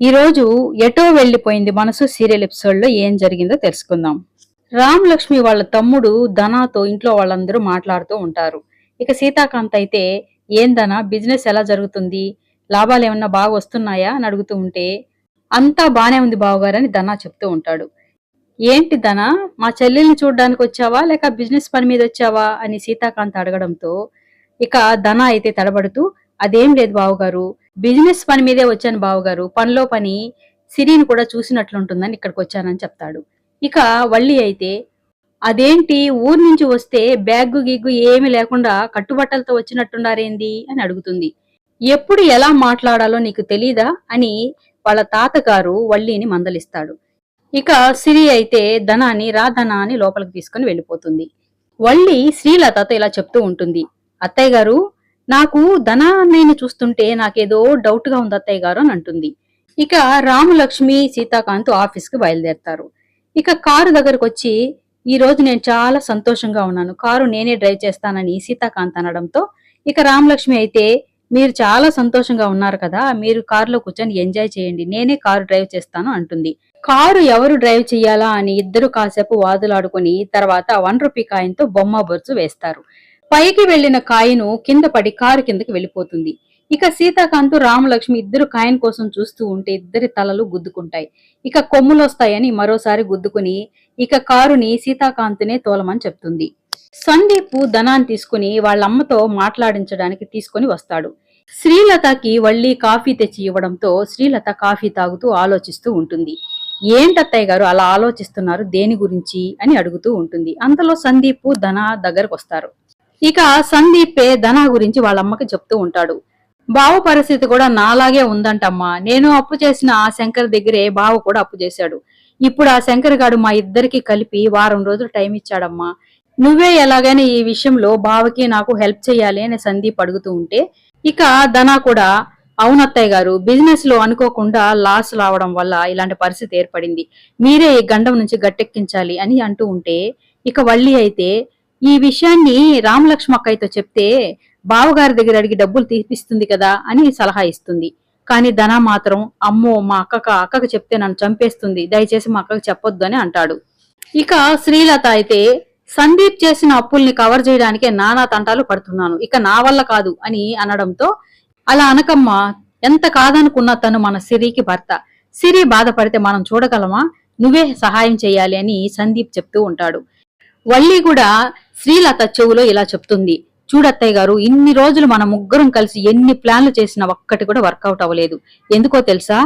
ఈరోజు ఎటో వెళ్ళిపోయింది మనసు సీరియల్ ఎపిసోడ్లో ఏం జరిగిందో తెలుసుకుందాం. రామ్ లక్ష్మి వాళ్ళ తమ్ముడు ధనాతో ఇంట్లో వాళ్ళందరూ మాట్లాడుతూ ఉంటారు. ఇక సీతాకాంత్ అయితే ఏందనా బిజినెస్ ఎలా జరుగుతుంది? లాభాలు ఏమన్నా బాగా వస్తున్నాయా? అని అడుగుతూ ఉంటే అంతా బానే ఉంది బావగారని ధనా చెప్తూ ఉంటాడు. ఏంటి ధనా మా చెల్లెల్ని చూడడానికి వచ్చావా లేక బిజినెస్ పని మీద వచ్చావా? అని సీతాకాంత్ అడగడంతో ఇక ధన అయితే తడబడుతూ అదేం లేదు బావగారు బిజినెస్ పని మీదే వచ్చాను బావగారు. పనిలో పని సిరిని కూడా చూసినట్లుంటుందని ఇక్కడికి వచ్చానని చెప్తాడు. ఇక వల్లి అయితే అదేంటి? ఊరు నుంచి వస్తే బ్యాగ్ గిగ్గు ఏమీ లేకుండా కట్టుబట్టలతో వచ్చినట్టున్నారేంది? అని అడుగుతుంది. ఎప్పుడు ఎలా మాట్లాడాలో నీకు తెలీదా? అని వాళ్ళ తాతగారు వల్లిని మందలిస్తాడు. ఇక సిరి అయితే ధనాన్ని రా ధన అని లోపలికి తీసుకుని వెళ్ళిపోతుంది. వల్లి శ్రీలతతో ఇలా చెప్తూ ఉంటుంది. అత్తయ్య గారు నాకు ధన అన్నయ్యని చూస్తుంటే నాకేదో డౌట్గా ఉంది అత్తయ్య గారు అని అంటుంది. ఇక రామలక్ష్మి సీతాకాంత్ ఆఫీస్కి బయలుదేరతారు. ఇక కారు దగ్గరకు వచ్చి ఈ రోజు నేను చాలా సంతోషంగా ఉన్నాను. కారు నేనే డ్రైవ్ చేస్తానని సీతాకాంత్ అనడంతో ఇక రామలక్ష్మి అయితే మీరు చాలా సంతోషంగా ఉన్నారు కదా మీరు కారులో కూర్చొని ఎంజాయ్ చేయండి. నేనే కారు డ్రైవ్ చేస్తాను అంటుంది. కారు ఎవరు డ్రైవ్ చేయాలా అని ఇద్దరు కాసేపు వాదులాడుకుని తర్వాత వన్ రూపీ కాయంతో బొమ్మ బొరుసు వేస్తారు. పైకి వెళ్ళిన కాయను కింద పడి కారు కిందకి వెళ్ళిపోతుంది. ఇక సీతాకాంత్ రామలక్ష్మి ఇద్దరు కాయన్ కోసం చూస్తూ ఉంటే ఇద్దరి తలలు గుద్దుకుంటాయి. ఇక కొమ్ములు వస్తాయని మరోసారి గుద్దుకుని ఇక కారుని సీతాకాంత్నే తోలమని చెప్తుంది. సందీప్ ధనాన్ని తీసుకుని వాళ్ళమ్మతో మాట్లాడించడానికి తీసుకుని వస్తాడు. శ్రీలతకి వళ్ళీ కాఫీ తెచ్చి ఇవ్వడంతో శ్రీలత కాఫీ తాగుతూ ఆలోచిస్తూ ఉంటుంది. ఏంటత్తయ్య గారు అలా ఆలోచిస్తున్నారు? దేని గురించి? అని అడుగుతూ ఉంటుంది. అంతలో సందీప్ ధన దగ్గరకు వస్తారు ఇక సందీపే ధన గురించి వాళ్ళమ్మకి చెప్తూ ఉంటాడు. బావ పరిస్థితి కూడా నాలాగే ఉందంటమ్మా. నేను అప్పు చేసిన ఆ శంకర్ దగ్గరే బావ కూడా అప్పు చేశాడు. ఇప్పుడు ఆ శంకర్ గాడు మా ఇద్దరికి కలిపి వారం రోజులు టైం ఇచ్చాడమ్మా. నువ్వే ఎలాగైనా ఈ విషయంలో బావకి నాకు హెల్ప్ చేయాలి అని సందీప్ అడుగుతూ ఉంటే ఇక ధన కూడా అవునత్తయ్య గారు బిజినెస్లో అనుకోకుండా లాస్ రావడం వల్ల ఇలాంటి పరిస్థితి ఏర్పడింది. మీరే ఈ గండం నుంచి గట్టెక్కించాలి అని అంటూ ఉంటే ఇక వల్లి అయితే ఈ విషయాన్ని రామలక్ష్మక్కయ్యతో చెప్తే బావగారి దగ్గర అడిగి డబ్బులు తీపిస్తుంది కదా అని సలహా ఇస్తుంది. కానీ ధన మాత్రం అమ్మో మా అక్కక అక్కకు చెప్తే నన్ను చంపేస్తుంది. దయచేసి మా అక్కకు చెప్పొద్దు అని అంటాడు. ఇక శ్రీలత అయితే సందీప్ చేసిన అప్పుల్ని కవర్ చేయడానికే నానా తంటాలు పడుతున్నాను. ఇక నా వల్ల కాదు అని అనడంతో అలా అనకమ్మా ఎంత కాదనుకున్నా తను మన సిరికి భర్త. సిరి బాధపడితే మనం చూడగలమా? నువ్వే సహాయం చేయాలి అని సందీప్ చెప్తూ ఉంటాడు. వల్లి కూడా శ్రీలత చెవులో ఇలా చెప్తుంది. చూడత్తయ్య గారు ఇన్ని రోజులు మన ముగ్గురం కలిసి ఎన్ని ప్లాన్లు చేసినా ఒక్కటి కూడా వర్కౌట్ అవ్వలేదు. ఎందుకో తెలుసా?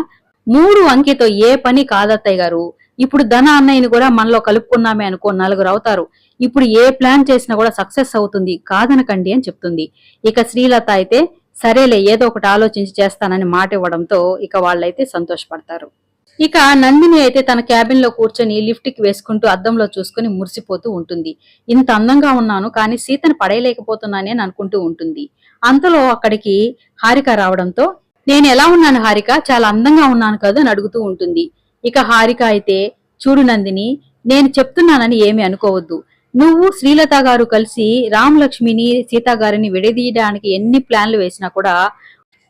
మూడు అంకెతో ఏ పని కాదత్తయ్య గారు. ఇప్పుడు ధన అన్నయ్యని కూడా మనలో కలుపుకున్నామే అనుకో నలుగురు అవుతారు. ఇప్పుడు ఏ ప్లాన్ చేసినా కూడా సక్సెస్ అవుతుంది కాదనకండి అని చెప్తుంది. ఇక శ్రీలత అయితే సరేలే ఏదో ఒకటి ఆలోచించి చేస్తానని మాట ఇవ్వడంతో ఇక వాళ్ళైతే సంతోషపడతారు. ఇక నందిని అయితే తన క్యాబిన్లో కూర్చొని లిఫ్ట్కి వేసుకుంటూ అద్దంలో చూసుకుని మురిసిపోతూ ఉంటుంది. ఇంత అందంగా ఉన్నాను కానీ సీతను పడేయలేకపోతున్నానే అనుకుంటూ ఉంటుంది. అంతలో అక్కడికి హారిక రావడంతో నేను ఎలా ఉన్నాను హారిక? చాలా అందంగా ఉన్నాను కదా అని అడుగుతూ ఉంటుంది. ఇక హారిక అయితే చూడు నందిని నేను చెప్తున్నానని ఏమి అనుకోవద్దు. నువ్వు శ్రీలత గారు కలిసి రామలక్ష్మిని సీత గారిని విడదీయడానికి ఎన్ని ప్లాన్లు వేసినా కూడా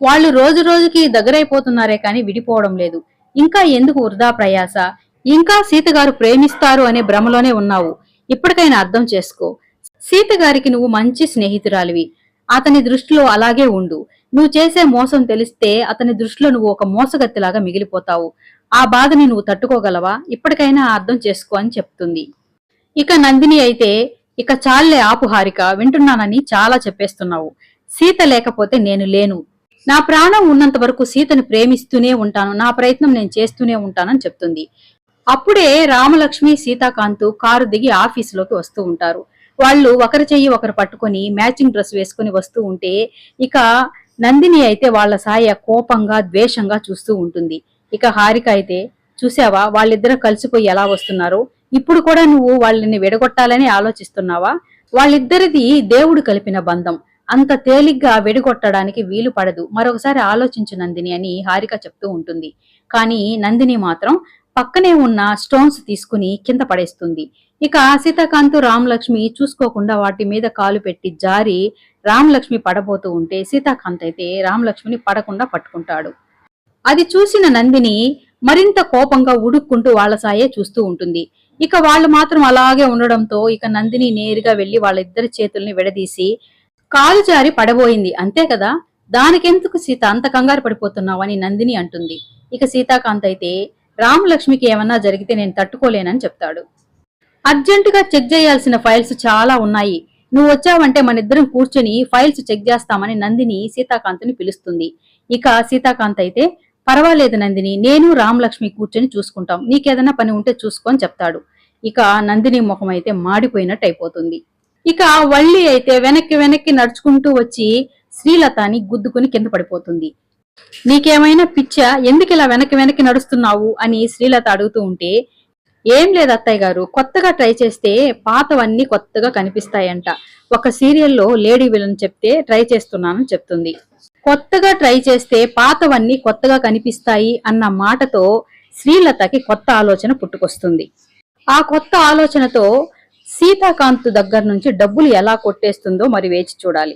వాళ్ళు రోజు రోజుకి దగ్గరైపోతున్నారే కానీ విడిపోవడం లేదు. ఇంకా ఎందుకు వృధా ప్రయాస? ఇంకా సీతగారు ప్రేమిస్తారు అనే భ్రమలోనే ఉన్నావు. ఇప్పటికైనా అర్థం చేసుకో. సీతగారికి నువ్వు మంచి స్నేహితురాలివి. అతని దృష్టిలో అలాగే ఉండు. నువ్వు చేసే మోసం తెలిస్తే అతని దృష్టిలో నువ్వు ఒక మోసగత్తిలాగా మిగిలిపోతావు. ఆ బాధని నువ్వు తట్టుకోగలవా? ఇప్పటికైనా అర్థం చేసుకో అని చెప్తుంది. ఇక నందిని అయితే ఇక చాలే ఆపుహారిక వింటున్నానని చాలా చెప్పేస్తున్నావు. సీత లేకపోతే నేను లేను. నా ప్రాణం ఉన్నంత వరకు సీతను ప్రేమిస్తూనే ఉంటాను. నా ప్రయత్నం నేను చేస్తూనే ఉంటానని చెప్తుంది. అప్పుడే రామలక్ష్మి సీతాకాంత్ కారు దిగి ఆఫీసులోకి వస్తూ ఉంటారు. వాళ్ళు ఒకరి చెయ్యి ఒకరు పట్టుకొని మ్యాచింగ్ డ్రెస్ వేసుకుని వస్తూ ఉంటే ఇక నందిని అయితే వాళ్ళ సాయ కోపంగా ద్వేషంగా చూస్తూ ఉంటుంది. ఇక హారిక అయితే చూసావా వాళ్ళిద్దరూ కలిసిపోయి ఎలా వస్తున్నారో? ఇప్పుడు కూడా నువ్వు వాళ్ళని విడగొట్టాలని ఆలోచిస్తున్నావా? వాళ్ళిద్దరిది దేవుడు కలిపిన బంధం. అంత తేలిగ్గా వెడిగొట్టడానికి వీలు పడదు. మరొకసారి ఆలోచించు నందిని అని హారిక చెప్తూ ఉంటుంది. కానీ నందిని మాత్రం పక్కనే ఉన్న స్టోన్స్ తీసుకుని కింద పడేస్తుంది. ఇక సీతాకాంత్ రామలక్ష్మి చూసుకోకుండా వాటి మీద కాలు పెట్టి జారి రామలక్ష్మి పడబోతూ ఉంటే సీతాకాంత్ అయితే రామలక్ష్మిని పడకుండా పట్టుకుంటాడు. అది చూసిన నందిని మరింత కోపంగా ఉడుక్కుంటూ వాళ్ళ సాయే చూస్తూ ఉంటుంది. ఇక వాళ్ళు మాత్రం అలాగే ఉండడంతో ఇక నందిని నేరుగా వెళ్ళి వాళ్ళిద్దరి చేతుల్ని విడదీసి కాలు జారి పడబోయింది. అంతే కదా? దానికెందుకు సీత అంత కంగారు పడిపోతున్నావని నందిని అంటుంది. ఇక సీతాకాంత్ అయితే రామలక్ష్మికి ఏమన్నా జరిగితే నేను తట్టుకోలేనని చెప్తాడు. అర్జెంటుగా చెక్ చేయాల్సిన ఫైల్స్ చాలా ఉన్నాయి. నువ్వు వచ్చావంటే మన ఇద్దరం కూర్చొని ఫైల్స్ చెక్ చేస్తామని నందిని సీతాకాంత్ని పిలుస్తుంది. ఇక సీతాకాంత్ అయితే పర్వాలేదు నందిని నేను రామలక్ష్మి కూర్చొని చూసుకుంటాం. నీకేదైనా పని ఉంటే చూసుకొని చెప్తాడు. ఇక నందిని ముఖం అయితే మాడిపోయినట్టు అయిపోతుంది. ఇక వల్లి అయితే వెనక్కి వెనక్కి నడుచుకుంటూ వచ్చి శ్రీలతని గుద్దుకుని కింద పడిపోతుంది. నీకేమైనా పిచ్చా? ఎందుకు ఇలా వెనక్కి వెనక్కి నడుస్తున్నావు? అని శ్రీలత అడుగుతూ ఉంటే ఏం లేదు అత్తయ్య గారు కొత్తగా ట్రై చేస్తే పాతవన్నీ కొత్తగా కనిపిస్తాయంట. ఒక సీరియల్లో లేడీ విలన్ చెప్తే ట్రై చేస్తున్నానని చెప్తుంది. కొత్తగా ట్రై చేస్తే పాతవన్నీ కొత్తగా కనిపిస్తాయి అన్న మాటతో శ్రీలతకి కొత్త ఆలోచన పుట్టుకొస్తుంది. ఆ కొత్త ఆలోచనతో సీతాకాంత్ దగ్గర నుంచి డబ్బులు ఎలా కొట్టేస్తుందో మరి వేచి చూడాలి.